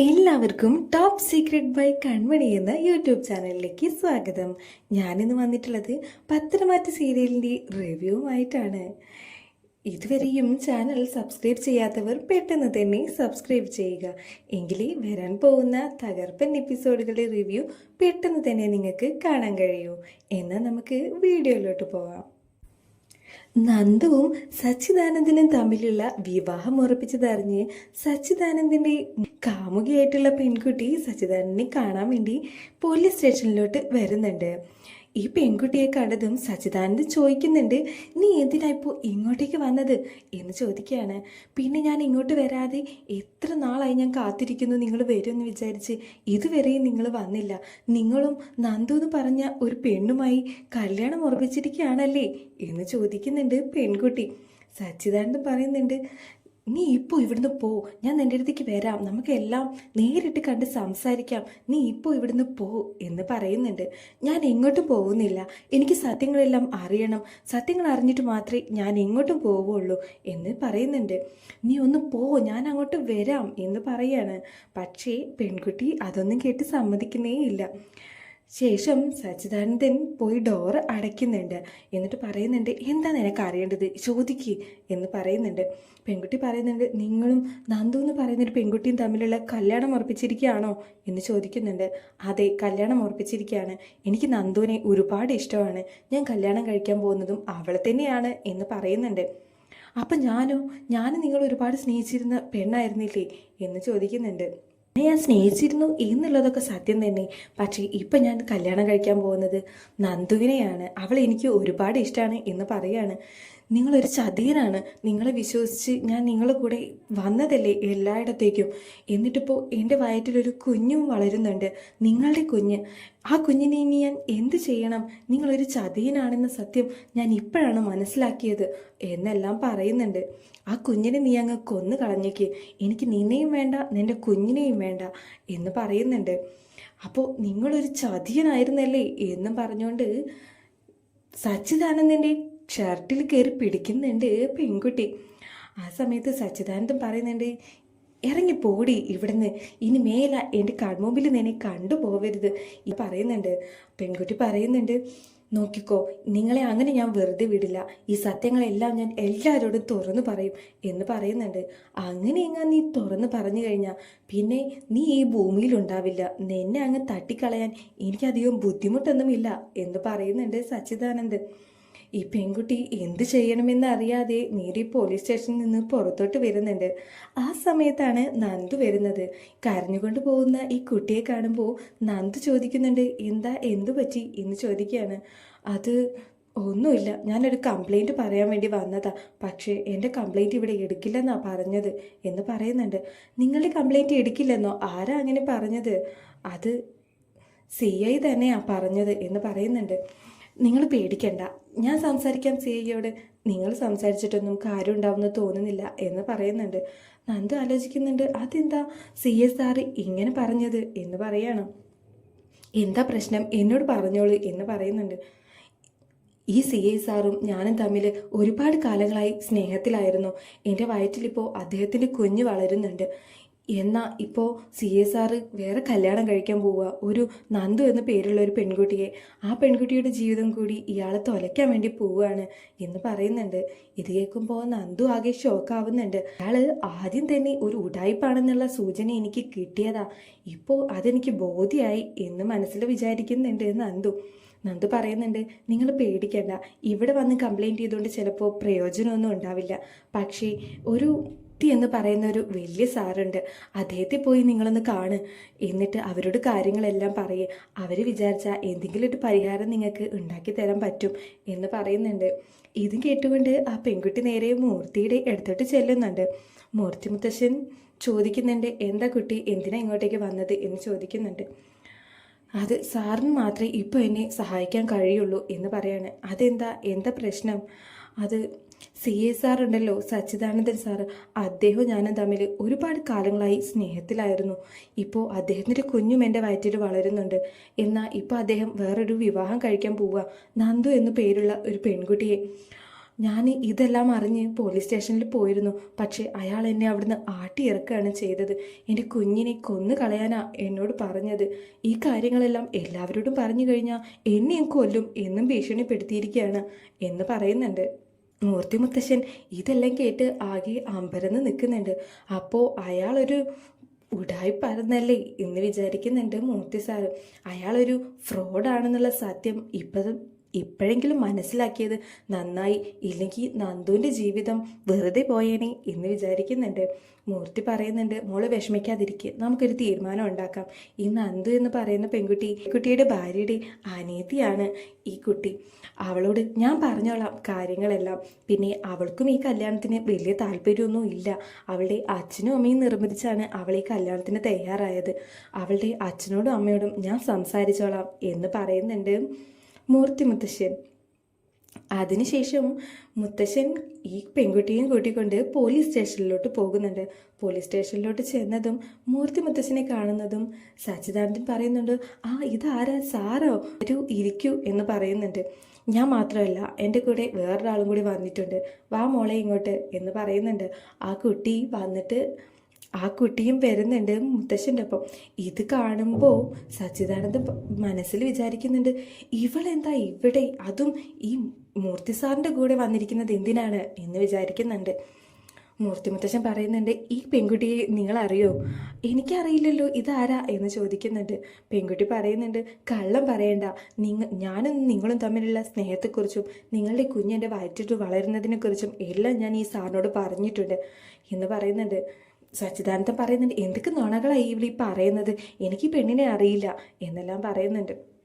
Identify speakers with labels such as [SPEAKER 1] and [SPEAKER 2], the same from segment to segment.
[SPEAKER 1] എല്ലാവർക്കും top secret by കൺമണി എന്ന YouTube ചാനലിലേക്ക് സ്വാഗതം. ഞാനിന്ന് വന്നിട്ടുള്ളത് പത്രമാറ്റ സീരിയലിന്റെ റിവ്യൂവുമായിട്ടാണ്. ഇതുവരെയും ചാനൽ സബ്സ്ക്രൈബ് ചെയ്യാത്തവർ പെട്ടെന്ന് തന്നെ സബ്സ്ക്രൈബ് ചെയ്യുക. എങ്കിലേ വരാൻ പോകുന്ന തകർപ്പൻ എപ്പിസോഡുകളുടെ റിവ്യൂ പെട്ടെന്ന് തന്നെ നിങ്ങൾക്ക് കാണാൻ കഴിയൂ. എന്നാൽ നമുക്ക് വീഡിയോയിലോട്ട് പോവാം. നന്ദുവും സച്ചിദാനന്ദനും തമ്മിലുള്ള വിവാഹം ഉറപ്പിച്ചതറിഞ്ഞ് സച്ചിദാനന്ദന്റെ കാമുകിയായിട്ടുള്ള പെൺകുട്ടി സച്ചിദാനന്ദനെ കാണാൻ വേണ്ടി പോലീസ് സ്റ്റേഷനിലോട്ട് വരുന്നുണ്ട്. ഈ പെൺകുട്ടിയെ കണ്ടതും സച്ചിദാനന്ദൻ ചോദിക്കുന്നുണ്ട് നീ എന്തിനാ ഇപ്പോൾ ഇങ്ങോട്ടേക്ക് വന്നത്? എന്ന് ചോദിക്കുകയാണ്. പിന്നെ ഞാൻ ഇങ്ങോട്ട് വരാതെ എത്ര നാളായി ഞാൻ കാത്തിരിക്കുന്നു നിങ്ങൾ വരുമെന്ന് വിചാരിച്ച് ഇതുവരെയും നിങ്ങൾ വന്നില്ല. നിങ്ങളും നന്ദു എന്ന് പറഞ്ഞ ഒരു പെണ്ണുമായി കല്യാണം ഉറപ്പിച്ചിരിക്കുകയാണല്ലേ? എന്ന് ചോദിക്കുന്നുണ്ട് പെൺകുട്ടി. സച്ചിദാനന്ദൻ പറയുന്നുണ്ട് നീ ഇപ്പോൾ ഇവിടുന്ന് പോ. ഞാൻ നിന്റെ അടുത്തേക്ക് വരാം. നമുക്കെല്ലാം നേരിട്ട് കണ്ട് സംസാരിക്കാം. നീ ഇപ്പോൾ ഇവിടുന്ന് പോ എന്ന് പറയുന്നുണ്ട്. ഞാൻ എങ്ങോട്ടും പോകുന്നില്ല. എനിക്ക് സത്യങ്ങളെല്ലാം അറിയണം. സത്യങ്ങൾ അറിഞ്ഞിട്ട് മാത്രമേ ഞാൻ എങ്ങോട്ടും പോവുള്ളൂ എന്ന് പറയുന്നുണ്ട്. നീ ഒന്ന് പോ. ഞാൻ അങ്ങോട്ട് വരാം എന്ന് പറയാണ്. പക്ഷേ പെൺകുട്ടി അതൊന്നും കേട്ട് സമ്മതിക്കുന്നേ ഇല്ല. ശേഷം സച്ചിദാനന്ദൻ പോയി ഡോറ് അടയ്ക്കുന്നുണ്ട്. എന്നിട്ട് പറയുന്നുണ്ട് എന്താ നിനക്ക് അറിയേണ്ടത്? ചോദിക്ക് എന്ന് പറയുന്നുണ്ട്. പെൺകുട്ടി പറയുന്നുണ്ട് നിങ്ങളും നന്ദു എന്ന് പറയുന്നൊരു പെൺകുട്ടിയും തമ്മിലുള്ള കല്യാണം ഉറപ്പിച്ചിരിക്കുകയാണോ? എന്ന് ചോദിക്കുന്നുണ്ട്. അതെ കല്യാണം ഉറപ്പിച്ചിരിക്കുകയാണ്. എനിക്ക് നന്ദുവിനെ ഒരുപാട് ഇഷ്ടമാണ്. ഞാൻ കല്യാണം കഴിക്കാൻ പോകുന്നതും അവളെ തന്നെയാണ് എന്ന് പറയുന്നുണ്ട്. അപ്പം ഞാനോ? ഞാൻ നിങ്ങൾ ഒരുപാട് സ്നേഹിച്ചിരുന്ന പെണ്ണായിരുന്നില്ലേ? എന്ന് ചോദിക്കുന്നുണ്ട്. ഞാൻ സ്നേഹിച്ചിരുന്നു എന്നുള്ളതൊക്കെ സത്യം തന്നെ. പക്ഷേ ഇപ്പം ഞാൻ കല്യാണം കഴിക്കാൻ പോകുന്നത് നന്ദുവിനെയാണ്. അവൾ എനിക്ക് ഒരുപാട് ഇഷ്ടമാണ് എന്ന് പറയാണ് നിങ്ങളൊരു ചതിയനാണ്. നിങ്ങളെ വിശ്വസിച്ച് ഞാൻ നിങ്ങളെ കൂടെ വന്നതല്ലേ എല്ലായിടത്തേക്കും. എന്നിട്ടിപ്പോൾ എന്റെ വയറ്റിലൊരു കുഞ്ഞും വളരുന്നുണ്ട്. നിങ്ങളുടെ കുഞ്ഞ്. ആ കുഞ്ഞിനെ ഇനി ഞാൻ എന്ത് ചെയ്യണം? നിങ്ങളൊരു ചതിയനാണെന്ന സത്യം ഞാൻ ഇപ്പോഴാണ് മനസ്സിലാക്കിയത് എന്നെല്ലാം പറയുന്നുണ്ട്. ആ കുഞ്ഞിനെ നീ അങ്ങ് കൊന്നു കളഞ്ഞേക്ക്. എനിക്ക് നിന്നെയും വേണ്ട നിന്റെ കുഞ്ഞിനെയും വേണ്ട എന്ന് പറയുന്നുണ്ട്. അപ്പോൾ നിങ്ങളൊരു ചതിയനായിരുന്നല്ലേ എന്നും പറഞ്ഞുകൊണ്ട് സച്ചിദാനന്ദന്റെ ഷർട്ടിൽ കയറി പിടിക്കുന്നുണ്ട് പെൺകുട്ടി. ആ സമയത്ത് സച്ചിദാനന്ദൻ പറയുന്നുണ്ട് ഇറങ്ങി പോടി ഇവിടുന്ന്. ഇനി മേല എന്റെ കൺമുമ്പിൽ നിന്നെ കണ്ടുപോകരുത് ഈ പറയുന്നുണ്ട്. പെൺകുട്ടി പറയുന്നുണ്ട് നോക്കിക്കോ നിങ്ങളെ അങ്ങനെ ഞാൻ വെറുതെ വിടില്ല. ഈ സത്യങ്ങളെല്ലാം ഞാൻ എല്ലാവരോടും തുറന്നു പറയും എന്ന് പറയുന്നുണ്ട്. അങ്ങനെ എങ്ങാ നീ തുറന്നു പറഞ്ഞു കഴിഞ്ഞാൽ പിന്നെ നീ ഈ ഭൂമിയിൽ ഉണ്ടാവില്ല. നിന്നെ അങ്ങ് തട്ടിക്കളയാൻ എനിക്കധികം ബുദ്ധിമുട്ടൊന്നുമില്ല എന്ന് പറയുന്നുണ്ട് സച്ചിദാനന്ദ് ഈ പെൺകുട്ടി എന്ത് ചെയ്യണമെന്ന് അറിയാതെ നേരെ പോലീസ് സ്റ്റേഷനിൽ നിന്ന് പുറത്തോട്ട് വരുന്നുണ്ട്. ആ സമയത്താണ് നന്ദു വരുന്നത്. കരഞ്ഞുകൊണ്ട് പോകുന്ന ഈ കുട്ടിയെ കാണുമ്പോൾ നന്ദു ചോദിക്കുന്നുണ്ട് എന്താ എന്തു പറ്റി? എന്ന് ചോദിക്കുകയാണ്. അത് ഒന്നുമില്ല. ഞാനൊരു കംപ്ലൈന്റ് പറയാൻ വേണ്ടി വന്നതാ. പക്ഷേ എന്റെ കംപ്ലൈന്റ് ഇവിടെ എടുക്കില്ലെന്നാണ് പറഞ്ഞത് എന്ന് പറയുന്നുണ്ട്. നിങ്ങളുടെ കംപ്ലൈന്റ് എടുക്കില്ലെന്നോ? ആരാ അങ്ങനെ പറഞ്ഞത്? അത് സി ഐ തന്നെയാണ് പറഞ്ഞത് എന്ന് പറയുന്നുണ്ട്. നിങ്ങൾ പേടിക്കണ്ട. ഞാൻ സംസാരിക്കാം സി ഐയോട് നിങ്ങൾ സംസാരിച്ചിട്ടൊന്നും കാര്യം ഉണ്ടാവുമെന്ന് തോന്നുന്നില്ല എന്ന് പറയുന്നുണ്ട്. നന്ദു ആലോചിക്കുന്നുണ്ട് അതെന്താ സി എസ് ആർ ഇങ്ങനെ പറഞ്ഞത്? എന്ന് പറയാണ്. എന്താ പ്രശ്നം? എന്നോട് പറഞ്ഞോളൂ എന്ന് പറയുന്നുണ്ട്. ഈ സി ഐ സാറും ഞാനും തമ്മിൽ ഒരുപാട് കാലങ്ങളായി സ്നേഹത്തിലായിരുന്നു. എന്റെ വയറ്റിലിപ്പോൾ അദ്ദേഹത്തിന്റെ കുഞ്ഞ് വളരുന്നുണ്ട്. എന്നാൽ ഇപ്പോൾ സി എസ് ആറ് വേറെ കല്യാണം കഴിക്കാൻ പോവുക. ഒരു നന്ദു എന്ന പേരുള്ള ഒരു പെൺകുട്ടിയെ ആ പെൺകുട്ടിയുടെ ജീവിതം കൂടി ഇയാളെ തൊലയ്ക്കാൻ വേണ്ടി പോവുകയാണ് എന്ന് പറയുന്നുണ്ട്. ഇത് കേൾക്കുമ്പോൾ നന്ദു ആകെ ഷോക്കാവുന്നുണ്ട് അയാൾ ആദ്യം തന്നെ ഒരു ഉടായ്പാണെന്നുള്ള സൂചന എനിക്ക് കിട്ടിയതാ. ഇപ്പോൾ അതെനിക്ക് ബോധ്യമായി എന്ന് മനസ്സിൽ വിചാരിക്കുന്നുണ്ട് നന്ദു. നന്ദു പറയുന്നുണ്ട് നിങ്ങൾ പേടിക്കണ്ട. ഇവിടെ വന്ന് കംപ്ലൈന്റ് ചെയ്തുകൊണ്ട് ചിലപ്പോൾ പ്രയോജനമൊന്നും ഉണ്ടാവില്ല. പക്ഷേ ഒരു ടി എന്ന് പറയുന്ന ഒരു വലിയ സാറുണ്ട്. അദ്ദേഹത്തെ പോയി നിങ്ങളൊന്ന് കാണ്. എന്നിട്ട് അവരോട് കാര്യങ്ങളെല്ലാം പറയേ. അവർ വിചാരിച്ചാൽ എന്തെങ്കിലും ഒരു പരിഹാരം നിങ്ങൾക്ക് ഉണ്ടാക്കി തരാൻ പറ്റും എന്ന് പറയുന്നുണ്ട്. ഇതും കേട്ടുകൊണ്ട് ആ പെൺകുട്ടി നേരെ മൂർത്തിയുടെ അടുത്തോട്ട് ചെല്ലുന്നുണ്ട്. മൂർത്തി മുത്തശ്ശൻ ചോദിക്കുന്നുണ്ട് എന്താ കുട്ടി? എന്തിനാ ഇങ്ങോട്ടേക്ക് വന്നത്? എന്ന് ചോദിക്കുന്നുണ്ട്. അത് സാറിന് മാത്രമേ ഇപ്പോൾ എന്നെ സഹായിക്കാൻ കഴിയുള്ളൂ എന്ന് പറയാണ്. അതെന്താ? എന്താ പ്രശ്നം? അത് സി എ സാർ ഉണ്ടല്ലോ സച്ചിദാനന്ദൻ സാർ അദ്ദേഹവും ഞാനും തമ്മിൽ ഒരുപാട് കാലങ്ങളായി സ്നേഹത്തിലായിരുന്നു. ഇപ്പോൾ അദ്ദേഹത്തിന്റെ കുഞ്ഞും എന്റെ വയറ്റിൽ വളരുന്നുണ്ട്. എന്നാൽ ഇപ്പോൾ അദ്ദേഹം വേറൊരു വിവാഹം കഴിക്കാൻ പോവുക. നന്ദു എന്നു പേരുള്ള ഒരു പെൺകുട്ടിയെ. ഞാൻ ഇതെല്ലാം അറിഞ്ഞ് പോലീസ് സ്റ്റേഷനിൽ പോയിരുന്നു. പക്ഷേ അയാൾ എന്നെ അവിടുന്ന് ആട്ടിയിറക്കുകയാണ് ചെയ്തത്. എന്റെ കുഞ്ഞിനെ കൊന്നു കളയാനാ എന്നോട് പറഞ്ഞത്. ഈ കാര്യങ്ങളെല്ലാം എല്ലാവരോടും പറഞ്ഞു കഴിഞ്ഞാൽ എന്നെയും കൊല്ലും എന്നും ഭീഷണിപ്പെടുത്തിയിരിക്കുകയാണ് എന്ന് പറയുന്നുണ്ട്. മൂർത്തി മുത്തശ്ശൻ ഇതെല്ലാം കേട്ട് ആകെ അമ്പരന്ന് നിൽക്കുന്നുണ്ട്. അപ്പോൾ അയാളൊരു ഉടായിപ്പായിരുന്നല്ലേ എന്ന് വിചാരിക്കുന്നുണ്ട് മൂർത്തി സാറ്. അയാളൊരു ഫ്രോഡാണെന്നുള്ള സത്യം ഇപ്പം ഇപ്പോഴെങ്കിലും മനസ്സിലാക്കിയത് നന്നായി ഇല്ലെങ്കിൽ നന്ദുവിന്റെ ജീവിതം വെറുതെ പോയേനെ എന്ന് വിചാരിക്കുന്നുണ്ട്. മൂർത്തി പറയുന്നുണ്ട് മോൾ വിഷമിക്കാതിരിക്കുക നമുക്കൊരു തീരുമാനം ഉണ്ടാക്കാം. ഈ നന്ദു എന്ന് പറയുന്ന പെൺകുട്ടി കുട്ടിയുടെ ഭാര്യയുടെ അനീതിയാണ് ഈ കുട്ടി. അവളോട് ഞാൻ പറഞ്ഞോളാം കാര്യങ്ങളെല്ലാം. പിന്നെ അവൾക്കും ഈ കല്യാണത്തിന് വലിയ താല്പര്യമൊന്നും ഇല്ല. അവളുടെ അച്ഛനും അമ്മയും നിർബന്ധിച്ചാണ് അവൾ ഈ കല്യാണത്തിന് തയ്യാറായത്. അവളുടെ അച്ഛനോടും അമ്മയോടും ഞാൻ സംസാരിച്ചോളാം എന്ന് പറയുന്നുണ്ട്. മൂർത്തി മുത്തശ്ശൻ. അതിനുശേഷം മുത്തശ്ശൻ ഈ പെൺകുട്ടിയും കൂട്ടിക്കൊണ്ട് പോലീസ് സ്റ്റേഷനിലോട്ട് പോകുന്നുണ്ട്. പോലീസ് സ്റ്റേഷനിലോട്ട് ചെന്നതും മൂർത്തി മുത്തശ്ശനെ കാണുന്നതും സച്ചിദാനന്ദൻ പറയുന്നുണ്ട് ആ ഇതാരാ? സാറോ? ഒരു ഇരിക്കൂ എന്ന് പറയുന്നുണ്ട്. ഞാൻ മാത്രമല്ല എന്റെ കൂടെ വേറൊരാളും കൂടി വന്നിട്ടുണ്ട്. വാ മോളെ ഇങ്ങോട്ട് എന്ന് പറയുന്നുണ്ട്. ആ കുട്ടി വന്നിട്ട് ആ കുട്ടിയും വരുന്നുണ്ട് മുത്തശ്ശന്റെ ഒപ്പം. ഇത് കാണുമ്പോൾ സച്ചിദാനന്ദൻ മനസ്സിൽ വിചാരിക്കുന്നുണ്ട് ഇവളെന്താ ഇവിടെ? അതും ഈ മൂർത്തി സാറിന്റെ കൂടെ വന്നിരിക്കുന്നത് എന്തിനാണ്? എന്ന് വിചാരിക്കുന്നുണ്ട്. മൂർത്തി മുത്തശ്ശൻ പറയുന്നുണ്ട് ഈ പെൺകുട്ടിയെ നിങ്ങളറിയോ? എനിക്കറിയില്ലല്ലോ ഇതാരാ? എന്ന് ചോദിക്കുന്നുണ്ട്. പെൺകുട്ടി പറയുന്നുണ്ട് കള്ളം പറയണ്ട. നിങ്ങ ഞാനും നിങ്ങളും തമ്മിലുള്ള സ്നേഹത്തെക്കുറിച്ചും നിങ്ങളുടെ കുഞ്ഞെന്റെ വയറ്റിട്ട് വളരുന്നതിനെക്കുറിച്ചും എല്ലാം ഞാൻ ഈ സാറിനോട് പറഞ്ഞിട്ടുണ്ട് എന്ന് പറയുന്നുണ്ട്. സച്ചിദാനന്ദൻ പറയുന്നുണ്ട് എന്തൊക്കെ നുണകളായി ഇവിടെ ഈ പറയുന്നത്? എനിക്ക് പെണ്ണിനെ അറിയില്ല എന്നെല്ലാം പറയുന്നുണ്ട്.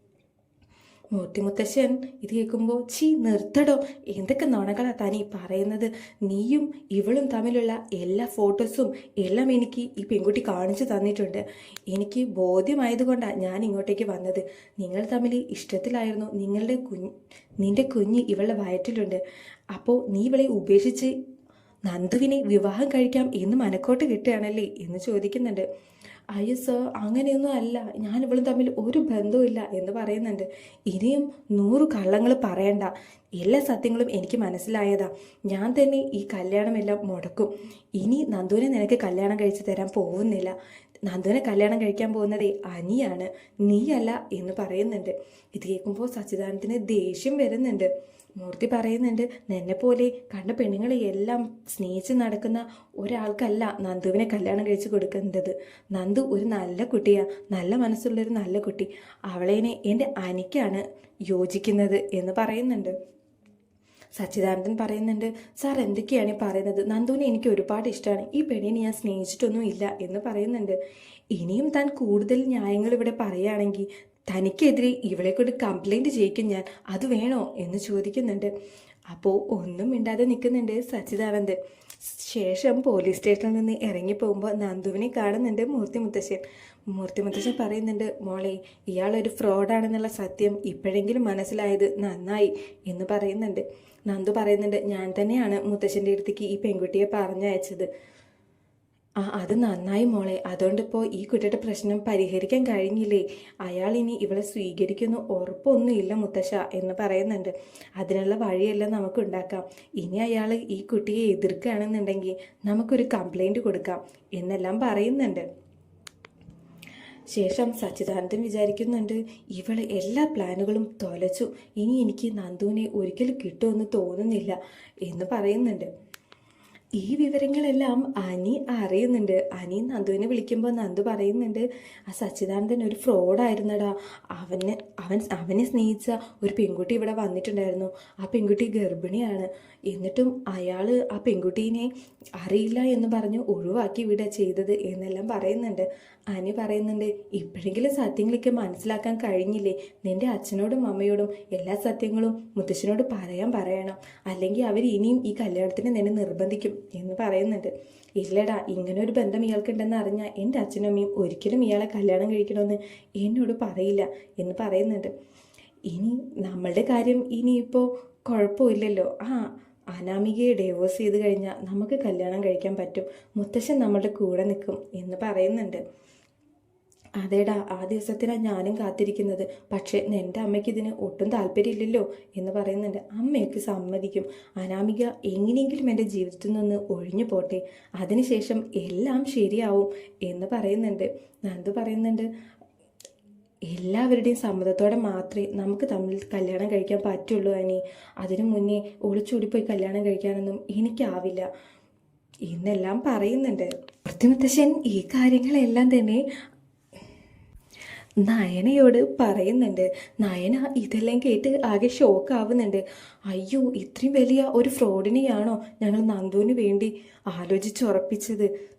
[SPEAKER 1] മൂർത്തി മുത്തശ്ശൻ ഇത് കേൾക്കുമ്പോൾ ചീ നിർത്തടോ. എന്തൊക്കെ നുണകളാണ് താനീ പറയുന്നത്? നീയും ഇവളും തമ്മിലുള്ള എല്ലാ ഫോട്ടോസും എല്ലാം എനിക്ക് ഈ പെൺകുട്ടി കാണിച്ചു തന്നിട്ടുണ്ട്. എനിക്ക് ബോധ്യമായതുകൊണ്ടാണ് ഞാൻ ഇങ്ങോട്ടേക്ക് വന്നത്. നിങ്ങൾ തമ്മിൽ ഇഷ്ടത്തിലായിരുന്നു. നിങ്ങളുടെ കുഞ്ഞ് നിന്റെ കുഞ്ഞ് ഇവളുടെ വയറ്റിലുണ്ട്. അപ്പോൾ നീ ഇവളെ ഉപേക്ഷിച്ച് നന്ദുവിനെ വിവാഹം കഴിക്കാം എന്ന് മനക്കോട്ട് കിട്ടുകയാണല്ലേ എന്ന് ചോദിക്കുന്നുണ്ട്. അയ്യോ സർ അങ്ങനെയൊന്നും അല്ല. ഞാൻ ഇവളും തമ്മിൽ ഒരു ബന്ധവുമില്ല എന്ന് പറയുന്നുണ്ട്. ഇനിയും നൂറ് കള്ളങ്ങൾ പറയണ്ട. എല്ലാ സത്യങ്ങളും എനിക്ക് മനസ്സിലായതാ. ഞാൻ തന്നെ ഈ കല്യാണമെല്ലാം മുടക്കും. ഇനി നന്ദുവിനെ നിനക്ക് കല്യാണം കഴിച്ചു തരാൻ പോകുന്നില്ല. നന്ദുവിനെ കല്യാണം കഴിക്കാൻ പോകുന്നതേ അനിയാണ് നീയല്ല എന്ന് പറയുന്നുണ്ട്. ഇത് കേൾക്കുമ്പോൾ സച്ചിദാനന്ദന് ദേഷ്യം വരുന്നുണ്ട്. മൂർത്തി പറയുന്നുണ്ട് നിന്നെ പോലെ കണ്ട പെണ്ണുങ്ങളെ എല്ലാം സ്നേഹിച്ച് നടക്കുന്ന ഒരാൾക്കല്ല നന്ദുവിനെ കല്യാണം കഴിച്ച് കൊടുക്കേണ്ടത്. നന്ദു ഒരു നല്ല കുട്ടിയാ നല്ല മനസ്സുള്ളൊരു നല്ല കുട്ടി. അവളേനെ എന്റെ അനിക്കാണ് യോജിക്കുന്നത് എന്ന് പറയുന്നുണ്ട്. സച്ചിദാനന്ദൻ പറയുന്നുണ്ട് സാർ എന്തൊക്കെയാണ് പറയുന്നത്? നന്ദുവിനെ എനിക്ക് ഒരുപാട് ഇഷ്ടമാണ് ഈ പെണ്ണിനെ ഞാൻ സ്നേഹിച്ചിട്ടൊന്നും ഇല്ല എന്ന് പറയുന്നുണ്ട്. ഇനിയും താൻ കൂടുതൽ ന്യായങ്ങൾ ഇവിടെ പറയുകയാണെങ്കിൽ തനിക്കെതിരെ ഇവളെ കൊണ്ട് കംപ്ലൈന്റ് ചെയ്യിക്കും ഞാൻ. അത് വേണോ എന്ന് ചോദിക്കുന്നുണ്ട്. അപ്പോൾ ഒന്നും മിണ്ടാതെ നിൽക്കുന്നുണ്ട് സച്ചിദാനന്ദൻ. ശേഷം പോലീസ് സ്റ്റേഷനിൽ നിന്ന് ഇറങ്ങി പോകുമ്പോൾ നന്ദുവിനെ കാണുന്നുണ്ട് മൂർത്തി മുത്തശ്ശൻ. മൂർത്തി മുത്തശ്ശൻ പറയുന്നുണ്ട് മോളെ ഇയാളൊരു ഫ്രോഡാണെന്നുള്ള സത്യം ഇപ്പോഴെങ്കിലും മനസ്സിലായത് നന്നായി എന്ന് പറയുന്നുണ്ട്. നന്ദു പറയുന്നുണ്ട് ഞാൻ തന്നെയാണ് മുത്തശ്ശന്റെ അടുത്തേക്ക് ഈ പെൺകുട്ടിയെ പറഞ്ഞയച്ചത്. ആ അത് നന്നായി മോളെ. അതുകൊണ്ടിപ്പോൾ ഈ കുട്ടിയുടെ പ്രശ്നം പരിഹരിക്കാൻ കഴിഞ്ഞില്ലേ? അയാൾ ഇനി ഇവളെ സ്വീകരിക്കുന്നു ഉറപ്പൊന്നുമില്ല മുത്തശ്ശ എന്ന് പറയുന്നുണ്ട്. അതിനുള്ള വഴിയെല്ലാം നമുക്ക് ഉണ്ടാക്കാം. ഇനി അയാൾ ഈ കുട്ടിയെ എതിർക്കുകയാണെന്നുണ്ടെങ്കിൽ നമുക്കൊരു കംപ്ലൈന്റ് കൊടുക്കാം എന്നെല്ലാം പറയുന്നുണ്ട്. ശേഷം സച്ചിദാനന്ദൻ വിചാരിക്കുന്നുണ്ട് ഇവൾ എല്ലാ പ്ലാനുകളും തൊലച്ചു. ഇനി എനിക്ക് നന്ദുവിനെ ഒരിക്കലും കിട്ടുമെന്ന് തോന്നുന്നില്ല എന്ന് പറയുന്നുണ്ട്. ഈ വിവരങ്ങളെല്ലാം അനി അറിയുന്നുണ്ട്. അനി നന്ദുവിനെ വിളിക്കുമ്പോൾ നന്ദു പറയുന്നുണ്ട് ആ സച്ചിദാനന്ദൻ ഒരു ഫ്രോഡായിരുന്നടാ. അവനെ അവൻ അവനെ സ്നേഹിച്ച ഒരു പെൺകുട്ടി ഇവിടെ വന്നിട്ടുണ്ടായിരുന്നു. ആ പെൺകുട്ടി ഗർഭിണിയാണ്. എന്നിട്ടും അയാൾ ആ പെൺകുട്ടീനെ അറിയില്ല എന്ന് പറഞ്ഞ് ഒഴിവാക്കി വിടുക ചെയ്തത് എന്നെല്ലാം പറയുന്നുണ്ട്. അനി പറയുന്നുണ്ട് ഇപ്പോഴെങ്കിലും സത്യങ്ങളൊക്കെ മനസ്സിലാക്കാൻ കഴിഞ്ഞില്ലേ? നിന്റെ അച്ഛനോടും അമ്മയോടും എല്ലാ സത്യങ്ങളും മുത്തശ്ശനോട് പറയാൻ പറയണം. അല്ലെങ്കിൽ അവർ ഇനിയും ഈ കല്യാണത്തിന് നിന്നെ നിർബന്ധിക്കും. എന്ന് പറയുന്നുണ്ട്. ഇല്ലടാ ഇങ്ങനെ ഒരു ബന്ധം ഇയാൾക്കുണ്ടെന്ന് അറിഞ്ഞാൽ എന്റെ അച്ഛനും അമ്മയും ഒരിക്കലും ഇയാളെ കല്യാണം കഴിക്കണമെന്ന് എന്നോട് പറയില്ല എന്ന് പറയുന്നുണ്ട്. ഇനി നമ്മളുടെ കാര്യം ഇനിയിപ്പോൾ കുഴപ്പമില്ലല്ലോ. ആ അനാമികയെ ഡൈവോഴ്സ് ചെയ്ത് കഴിഞ്ഞാൽ നമുക്ക് കല്യാണം കഴിക്കാൻ പറ്റും. മുത്തശ്ശൻ നമ്മളുടെ കൂടെ നിൽക്കും എന്ന് പറയുന്നുണ്ട്. അതേടാ ആ ദിവസത്തിനാണ് ഞാനും കാത്തിരിക്കുന്നത്. പക്ഷേ എന്റെ അമ്മയ്ക്ക് ഇതിന് ഒട്ടും താല്പര്യമില്ലല്ലോ എന്ന് പറയുന്നുണ്ട്. അമ്മയൊക്കെ സമ്മതിക്കും. അനാമിക എങ്ങനെയെങ്കിലും എന്റെ ജീവിതത്തിൽ നിന്ന് ഒഴിഞ്ഞു പോട്ടെ. അതിനുശേഷം എല്ലാം ശരിയാവും എന്ന് പറയുന്നുണ്ട്. നന്ദു പറയുന്നുണ്ട് എല്ലാവരുടെയും സമ്മതത്തോടെ മാത്രമേ നമുക്ക് തമ്മിൽ കല്യാണം കഴിക്കാൻ പറ്റുള്ളൂ അനി. അതിനു മുന്നേ ഒളിച്ചോടിപ്പോയി കല്യാണം കഴിക്കാനൊന്നും എനിക്കാവില്ല. എന്നെല്ലാം പറയുന്നുണ്ട്. വൃത്തിമുത്തശ്ശൻ ഈ കാര്യങ്ങളെല്ലാം തന്നെ നയനയോട് പറയുന്നുണ്ട്. നയന ഇതെല്ലാം കേട്ട് ആകെ ഷോക്ക് ആവുന്നുണ്ട്. അയ്യോ ഇത്രയും വലിയ ഒരു ഫ്രോഡിനെയാണോ ഞങ്ങൾ നന്ദുവിന് വേണ്ടി ആലോചിച്ചുറപ്പിച്ചത്?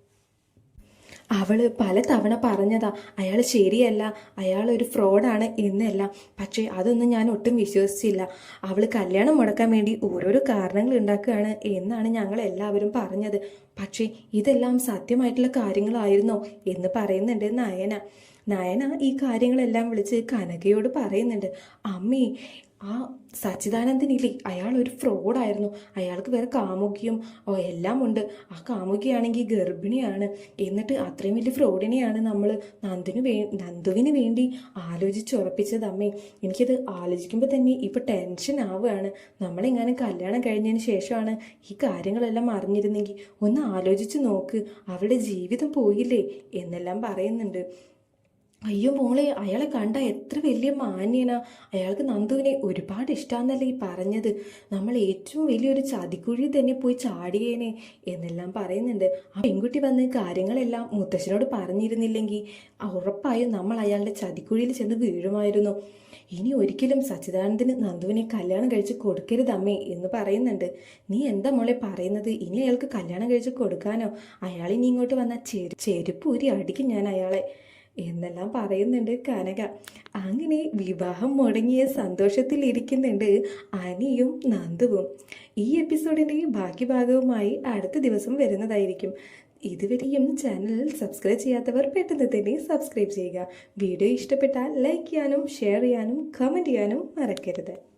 [SPEAKER 1] അവൾ പല തവണ പറഞ്ഞതാ അയാൾ ശരിയല്ല അയാൾ ഒരു ഫ്രോഡാണ് എന്നല്ല. പക്ഷേ അതൊന്നും ഞാൻ ഒട്ടും വിശ്വസിച്ചില്ല. അവൾ കല്യാണം മുടക്കാൻ വേണ്ടി ഓരോരോ കാരണങ്ങൾ ഉണ്ടാക്കുകയാണ് എന്നാണ് ഞങ്ങൾ എല്ലാവരും പറഞ്ഞത്. പക്ഷേ ഇതെല്ലാം സത്യമായിട്ടുള്ള കാര്യങ്ങളായിരുന്നോ? എന്ന് പറയുന്നുണ്ട് നയന. നയന ഈ കാര്യങ്ങളെല്ലാം വിളിച്ച് കനകയോട് പറയുന്നുണ്ട്. അമ്മേ ആ സച്ചിദാനന്ദനില്ലേ അയാൾ ഒരു ഫ്രോഡായിരുന്നു. അയാൾക്ക് വേറെ കാമുകിയും ഓ എല്ലാം ഉണ്ട്. ആ കാമുകിയാണെങ്കിൽ ഗർഭിണിയാണ്. എന്നിട്ട് അത്രയും വലിയ ഫ്രോഡിനെയാണ് നമ്മൾ നന്ദിനു വേ നന്ദുവിന് വേണ്ടി ആലോചിച്ചുറപ്പിച്ചത് അമ്മേ എനിക്കത് ആലോചിക്കുമ്പോൾ തന്നെ ഇപ്പോൾ ടെൻഷൻ ആവുകയാണ്. നമ്മളെങ്ങാനും കല്യാണം കഴിഞ്ഞതിന് ശേഷമാണ് ഈ കാര്യങ്ങളെല്ലാം അറിഞ്ഞിരുന്നെങ്കിൽ ഒന്ന് ആലോചിച്ച് നോക്ക്. അവളുടെ ജീവിതം പോയില്ലേ? എന്നെല്ലാം പറയുന്നുണ്ട്. അയ്യോ മോളെ അയാളെ കണ്ട എത്ര വലിയ മാന്യനാ. അയാൾക്ക് നന്ദുവിനെ ഒരുപാട് ഇഷ്ടമാണെന്നല്ലേ ഈ പറഞ്ഞത്. നമ്മൾ ഏറ്റവും വലിയൊരു ചതിക്കുഴി തന്നെ പോയി ചാടിയേനെ എന്നെല്ലാം പറയുന്നുണ്ട്. ആ പെൺകുട്ടി വന്ന് കാര്യങ്ങളെല്ലാം മുത്തശ്ശനോട് പറഞ്ഞിരുന്നില്ലെങ്കിൽ ഉറപ്പായും നമ്മൾ അയാളുടെ ചതിക്കുഴിയിൽ ചെന്ന് വീഴുമായിരുന്നു. ഇനി ഒരിക്കലും സച്ചിദാനന്ദന് നന്ദുവിനെ കല്യാണം കഴിച്ച് കൊടുക്കരുത് അമ്മേ എന്ന് പറയുന്നുണ്ട്. നീ എന്താ മോളെ പറയുന്നത്? ഇനി അയാൾക്ക് കല്യാണം കഴിച്ച് കൊടുക്കാനോ? അയാൾ ഇനി ഇങ്ങോട്ട് വന്ന ചെരു ചെരുപ്പൂരി അടിക്കും ഞാൻ അയാളെ. എന്നെല്ലാം പറയുന്നുണ്ട് കനക. അങ്ങനെ വിവാഹം മുടങ്ങിയ സന്തോഷത്തിൽ ഇരിക്കുന്നുണ്ട് അനിയും നന്ദുവും. ഈ എപ്പിസോഡിന്റെ ബാക്കി ഭാഗവുമായി അടുത്ത ദിവസം വരുന്നതായിരിക്കും. ഇതുവരെയും ചാനൽ സബ്സ്ക്രൈബ് ചെയ്യാത്തവർ പെട്ടെന്ന് തന്നെ സബ്സ്ക്രൈബ് ചെയ്യുക. വീഡിയോ ഇഷ്ടപ്പെട്ടാൽ ലൈക്ക് ചെയ്യാനും ഷെയർ ചെയ്യാനും കമന്റ് ചെയ്യാനും മറക്കരുത്.